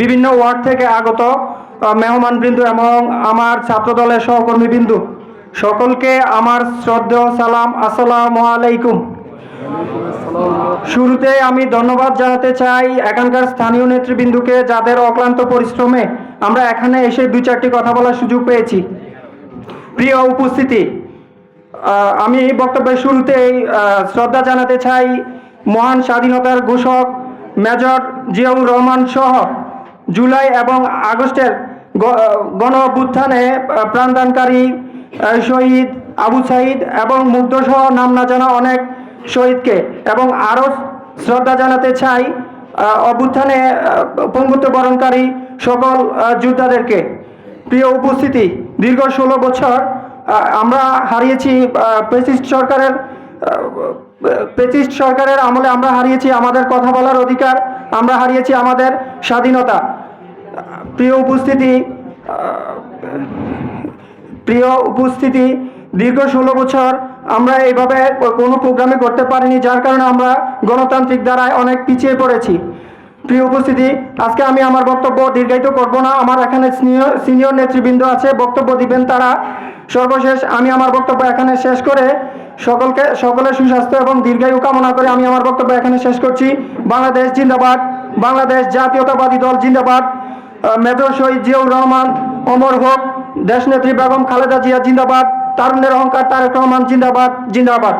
বিভিন্ন ওয়ার্ড থেকে আগত মেহমানবৃন্দ এবং আমার ছাত্রদলের সহকর্মীবৃন্দ সকলকে আমার শ্রদ্ধেয় সালাম, আসসালামু আলাইকুম। শুরুতে আমি ধন্যবাদ জানাতে চাই এখানকার স্থানীয় নেতৃবৃন্দুকে যাদের অক্লান্ত পরিশ্রমে আমরা এখানে এসে দু চারটি কথা বলার সুযোগ পেয়েছি। প্রিয় উপস্থিতি আমি বক্তব্যের শুরুতেই শ্রদ্ধা জানাতে চাই মহান স্বাধীনতার ঘোষক মেজর জিয়াউর রহমান সহ জুলাই এবং আগস্টের গণ অভ্যুত্থানে প্রাণদানকারী শহীদ আবু সাইদ এবং মুগ্ধসহ নাম না জানা অনেক শহীদকে এবং আরও শ্রদ্ধা জানাতে চাই অভ্যুত্থানে পঙ্গুত্ব বরণকারী সকল যোদ্ধাদেরকে। প্রিয় উপস্থিতি, দীর্ঘ ষোলো বছর আমরা হারিয়েছি প্রেসিস্ট সরকারের প্রেসিস্ট সরকারের আমলে আমরা হারিয়েছি আমাদের কথা বলার অধিকার, আমরা হারিয়েছি আমাদের স্বাধীনতা। প্রিয় উপস্থিতি প্রিয় উপস্থিতি, দীর্ঘ ষোলো বছর আমরা এইভাবে কোনো প্রোগ্রামে করতে পারিনি, যার কারণে আমরা গণতান্ত্রিক দ্বারায় অনেক পিছিয়ে পড়েছি। প্রিয় উপস্থিতি, আজকে আমি আমার বক্তব্য দীর্ঘায়িত করব না। আমার এখানে সিনিয়র নেতৃবৃন্দ আছে, বক্তব্য দিবেন তারা। সর্বশেষ আমি আমার বক্তব্য এখানে শেষ করে সকলকে, সকলের সুস্বাস্থ্য এবং দীর্ঘায়ু কামনা করে আমি আমার বক্তব্য এখানে শেষ করছি। বাংলাদেশ জিন্দাবাদ, বাংলাদেশ জাতীয়তাবাদী দল জিন্দাবাদ। মেজর শহীদ জিয়াউর রহমান, অমর হোক, দেশনেত্রী বেগম খালেদা জিয়া জিন্দাবাদ, তারুণ্যের অহংকার তারেক রহমান জিন্দাবাদ জিন্দাবাদ।